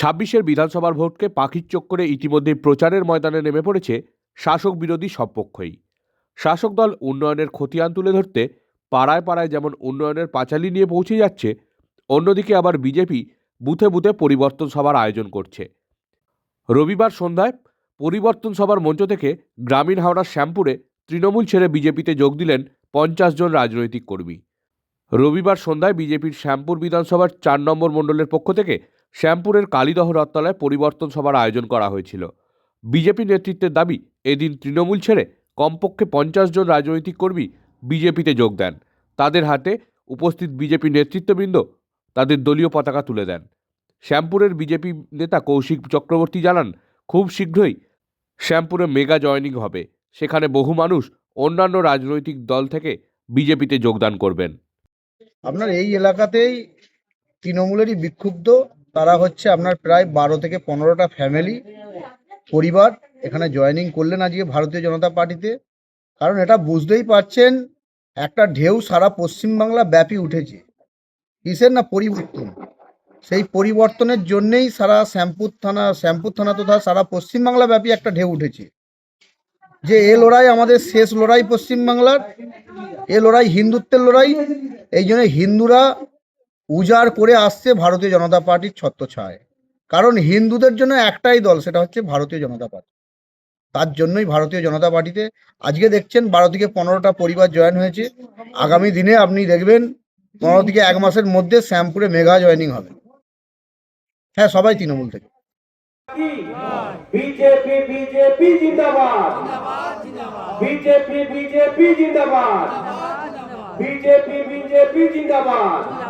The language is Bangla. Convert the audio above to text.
ছাব্বিশের বিধানসভার ভোটকে পাখির চোখ করে ইতিমধ্যেই প্রচারের ময়দানে নেমে পড়েছে শাসক বিরোধী সব পক্ষই। শাসক দল উন্নয়নের খতিয়ান তুলে ধরতে পাড়ায় পাড়ায় যেমন উন্নয়নের পাঁচালি নিয়ে পৌঁছে যাচ্ছে, অন্যদিকে আবার বিজেপি বুথে বুথে পরিবর্তন সভার আয়োজন করছে। রবিবার সন্ধ্যায় পরিবর্তন সভার মঞ্চ থেকে গ্রামীণ হাওড়ার শ্যামপুরে তৃণমূল ছেড়ে বিজেপিতে যোগ দিলেন পঞ্চাশ জন রাজনৈতিক কর্মী। রবিবার সন্ধ্যায় বিজেপির শ্যামপুর বিধানসভার চার নম্বর মণ্ডলের পক্ষ থেকে শ্যামপুরের কালীদহ রথতলায় পরিবর্তন সভার আয়োজন করা হয়েছিল। বিজেপি নেতৃত্বের দাবি, এদিন তৃণমূল ছেড়ে কমপক্ষে পঞ্চাশ জন রাজনৈতিক কর্মী বিজেপিতে যোগ দেন। তাদের হাতে উপস্থিত বিজেপি নেতৃত্ববৃন্দ তাদের দলীয় পতাকা তুলে দেন। শ্যামপুরের বিজেপি নেতা কৌশিক চক্রবর্তী জানান, খুব শীঘ্রই শ্যামপুরে মেগা জয়নিং হবে। সেখানে বহু মানুষ অন্যান্য রাজনৈতিক দল থেকে বিজেপিতে যোগদান করবেন। আপনার এই এলাকাতেই তৃণমূলেরই বিক্ষুব্ধ তারা হচ্ছে আপনার প্রায় বারো থেকে পনেরোটা ফ্যামিলি পরিবার এখানে জয়েনিং করলেন আজকে ভারতীয় জনতা পার্টিতে। কারণ এটা বুঝতেই পারছেন, একটা ঢেউ সারা পশ্চিমবাংলা ব্যাপী উঠেছে। কিসের না পরিবর্তন? সেই পরিবর্তনের জন্যেই সারা শ্যামপুর থানা শ্যামপুর থানা তথা সারা পশ্চিমবাংলা ব্যাপী একটা ঢেউ উঠেছে। যে এ লড়াই আমাদের শেষ লড়াই পশ্চিমবাংলার, এ লড়াই হিন্দুত্বের লড়াই, এই জন্য হিন্দুরা উজাড় করে আসছে ভারতীয় জনতা পার্টির ছত্রছায়। কারণ হিন্দুদের জন্য একটাই দল, সেটা হচ্ছে ভারতীয় জনতা পার্টি। তার জন্যই ভারতীয় জনতা পার্টিতে আজকে দেখছেন বারো থেকে পনেরোটা পরিবার জয়েন হয়েছে। আগামী দিনে আপনি দেখবেন পনেরো থেকে এক মাসের মধ্যে শ্যামপুরে মেগা জয়নিং হবে। হ্যাঁ সবাই তৃণমূল থেকে। জিন্দাবাদ। বিজেপি বিজেপি, জিন্দাবাদ। বিজেপি বিজেপি, জিন্দাবাদ।